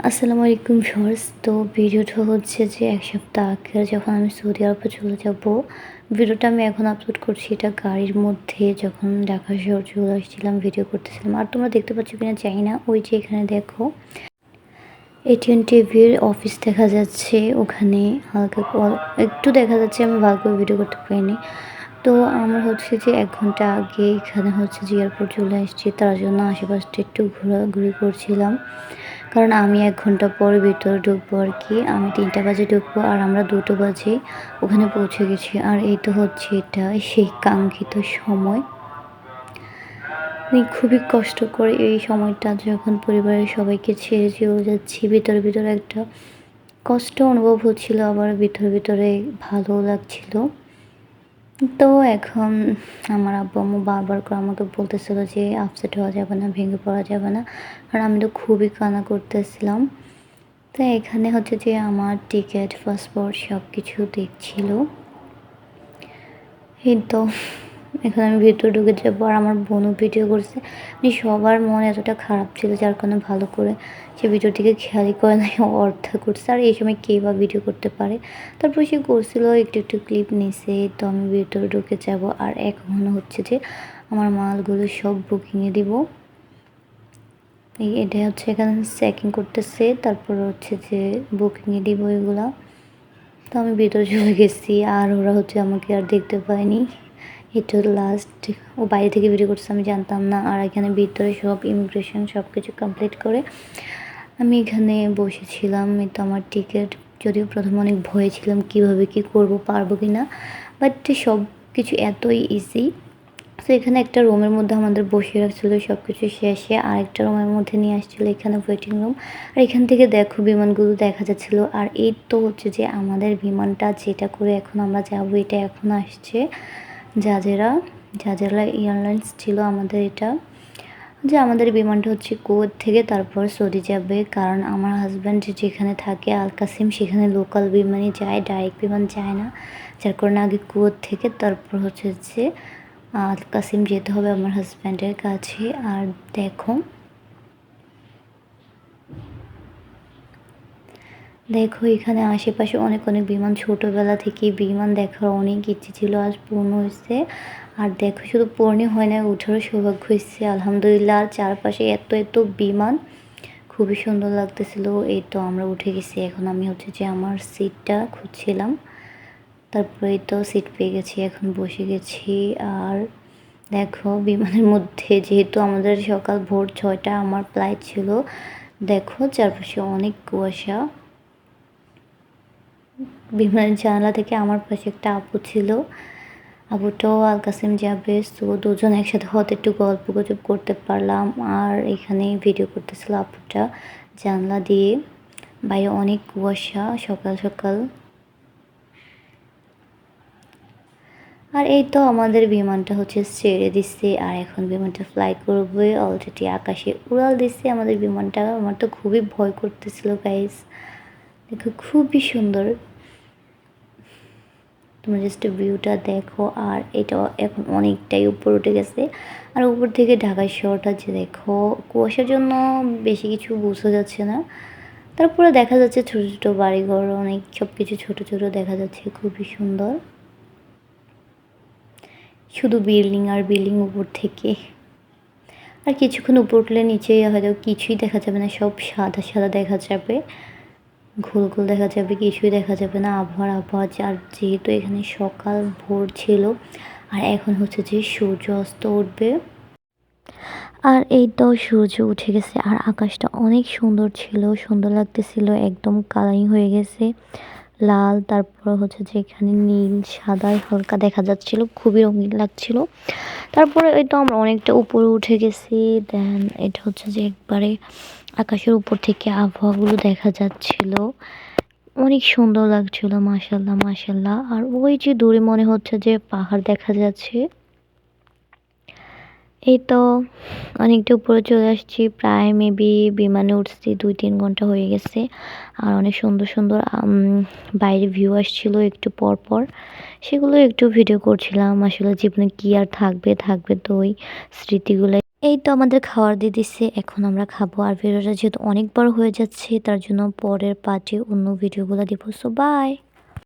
আসসালামু আলাইকুম ভিউয়ার্স। তো ভিডিওটা হচ্ছে যে এক সপ্তাহ আগে যখন আমি সৌদি আরবে চলে যাব, ভিডিওটা আমি এখন আপলোড করছি এটা গাড়ির মধ্যে যখন ঢাকা শহর চলে আসছিলাম ভিডিও করতেছিলাম। আর তোমরা দেখতে পাচ্ছ কিনা জানি না, ওই যে এখানে দেখো এটিএন টিভির অফিস দেখা যাচ্ছে, ওখানে হালকা একটু দেখা যাচ্ছে, আমি ভালো করে ভিডিও করতে পারিনি। তো আমার হচ্ছে যে এক ঘণ্টা আগে এখানে হচ্ছে যে এয়ারপোর্ট চলে এসেছি তার জন্য আশেপাশটা একটু ঘোরাঘুরি করছিলাম। কারণ আমি এক ঘণ্টা পর ভিতরে ঢুকবো আর কি। আমি তিনটা বাজে ঢুকবো আর আমরা দুটো বাজে ওখানে পৌঁছে গেছি। আর এই তো হচ্ছে এটা সেই কাঙ্ক্ষিত সময়। আমি খুবই কষ্ট করে এই সময়টা যখন পরিবারের সবাইকে ছেড়ে চলে যাচ্ছি, ভিতরে ভিতরে একটা কষ্ট অনুভব হচ্ছিল, আবার ভিতরে ভিতরে ভালো লাগছিল। তো এখন আমার আব্বু আম্মু বারবার করে আমাকে বলতেছিল যে আপসেট হওয়া যাবে না, ভেঙে পড়া যাবে না। আর আমি তো খুবই কানা করতেছিলাম। তো এখানে হচ্ছে যে আমার টিকিট পাসপোর্ট সব কিছু দেখছিল। এই তো এখানে আমি ভিতরে ঢুকে যাব আর আমার বোনও ভিডিও করছে। মানে সবার মন এতটা খারাপ ছিল যার কারণে ভালো করে সে ভিডিওটিকে খেয়ালই করে নাই অর্থ করছে। আর এই সময় কে বা ভিডিও করতে পারে? তারপর সে করছিল, একটু একটু ক্লিপ নিছে, তো আমি ভিতরে ঢুকে যাব। আর এখন হচ্ছে যে আমার মালগুলো সব বুকিংয়ে দিব। এটা হচ্ছে এখানে চেকিং করতেছে, তারপর হচ্ছে যে বুকিংয়ে দিব এগুলা। তো আমি ভিতরে চলে গেছি, আর ওরা হচ্ছে আমাকে আর দেখতে পায়নি। এটা লাস্ট ও বাইরে থেকে ভিডিও করছে, আমি জানতাম না। আর এখানে ভিতরে সব ইমিগ্রেশন সব কিছু কমপ্লিট করে আমি এখানে বসেছিলাম। তো আমার টিকিট যদিও প্রথমে অনেক ভয়ে ছিলাম, কীভাবে কী করব, পারব কি না? বাট সব কিছু এতই ইজি তো এখানে একটা রুমের মধ্যে আমাদের বসিয়ে রাখছিলো সব কিছু শেষে আর একটা রুমের মধ্যে নিয়ে আসছিল এখানে ওয়েটিং রুম আর এখান থেকে দেখো বিমানগুলো দেখা যাচ্ছিল। আর এই তো হচ্ছে যে আমাদের বিমানটা যেটা করে এখন আমরা যাব, এটা এখন আসছে। জাজেরা জাজেরা এয়ারলাইন্স ছিল আমাদের এটা। যে আমাদের বিমানটা হচ্ছে কুয়েত থেকে, তারপর সৌদি যাবে। কারণ আমার হাজব্যান্ড যেখানে থাকে আল কাসিম সেখানে লোকাল বিমানই যায় ডাইরেক্ট বিমান যায় না। যার কারণে আগে কুয়েত থেকে, তারপর হচ্ছে যে আল কাসিম যেতে হবে আমার হাজব্যান্ডের কাছে। আর দেখো দেখো, এখানে আশেপাশে অনেক অনেক বিমান। ছোটোবেলা থেকে বিমান দেখার অনেক ইচ্ছে ছিল, আজ পূর্ণ হয়েছে। আর দেখো, শুধু পূর্ণই হয় না ওঠারও সৌভাগ্য হয়েছে। আলহামদুলিল্লাহ, আর চারপাশে এত এত বিমান। খুবই সুন্দর লাগতেছিল। এই তো আমরা উঠে গেছি। এখন আমি হচ্ছে যে আমার সিটটা খুঁজছিলাম। তারপরে তো সিট পেয়ে গেছি, এখন বসে গেছি। আর দেখো, বিমানের মধ্যে যেহেতু আমাদের সকাল ভোর ছয়টা, আমার ফ্লাইট ছিল, দেখো, চারপাশে অনেক কুয়াশা। বিমানের জানালা থেকে আমার পাশে একটা আপু ছিল। আপুটাও আল কাসিম যাবে তো দুজন একসাথে হতে একটু গল্প গুজব করতে পারলাম। আর এখানে ভিডিও করতেছিল আপুটা জানলা দিয়ে। বাইরে অনেক কুয়াশা, সকাল সকাল। আর এই তো আমাদের বিমানটা হচ্ছে ছেড়ে দিচ্ছে আর এখন বিমানটা ফ্লাই করবে। অলরেডি আকাশে উড়াল দিচ্ছে আমাদের বিমানটা। আমার তো খুবই ভয় করতেছিল গাইস দেখো, খুবই সুন্দর। তোমরা জাস্ট ভিউটা দেখো, আর এটা এখন অনেকটাই উপর উঠে গেছে। আর উপর থেকে ঢাকার শহরটা যে দেখো, কুয়াশার জন্য বেশি কিছু বোঝা যাচ্ছে না। তারপরে দেখা যাচ্ছে ছোটো ছোটো বাড়িঘর, অনেক সব কিছু ছোটো ছোটো দেখা যাচ্ছে, খুবই সুন্দর। শুধু বিল্ডিং আর বিল্ডিং উপর থেকে। আর কিছুক্ষণ উপর উঠলে নিচে হয়তো কিছুই দেখা যাবে না, সব সাদা সাদা দেখা যাবে। ঘোল ঘোল দেখা যাবে, কিছুই দেখা যাবে না, আবহাওয়ার আবহাওয়া আর যেহেতু এখানে সকাল ভোর ছিল, আর এখন হচ্ছে যে সূর্য অস্ত উঠবে। আর এই তো সূর্য উঠে গেছে, আর আকাশটা অনেক সুন্দর ছিল, সুন্দর লাগতেছিল, একদম কালারিং হয়ে গেছে। লাল, তারপর হচ্ছে যে এখানে নীল, সাদা, হালকা দেখা যাচ্ছিল, খুবই রঙিন লাগছিল। তারপরে ওই তো আমরা অনেকটা উপরে উঠে গেছি দেন এটা হচ্ছে যে একবারে আকাশের উপর থেকে আবহাওয়াগুলো দেখা যাচ্ছিল। অনেক সুন্দর লাগছিল মাসাল্লাহ মাসাল্লাহ আর ওই যে দূরে মনে হচ্ছে যে পাহাড় দেখা যাচ্ছে। এই তো অনেকটা উপরে চলে আসছি, প্রায় মেবি বিমানে উঠছি, দুই তিন ঘণ্টা হয়ে গেছে। আর অনেক সুন্দর সুন্দর বাইরে ভিউ আসছিল একটু পর পর। সেগুলো একটু ভিডিও করছিলাম, আসলে জীবনে কি আর থাকবে থাকবে তো ওই স্মৃতিগুলো। এই তো আমাদের খাওয়ার দিয়ে দিচ্ছে এখন আমরা খাব। আর ভিডিওটা যেহেতু অনেক বড় হয়ে যাচ্ছে, তার জন্য পরের পার্টে অন্য ভিডিওগুলো দিব। So by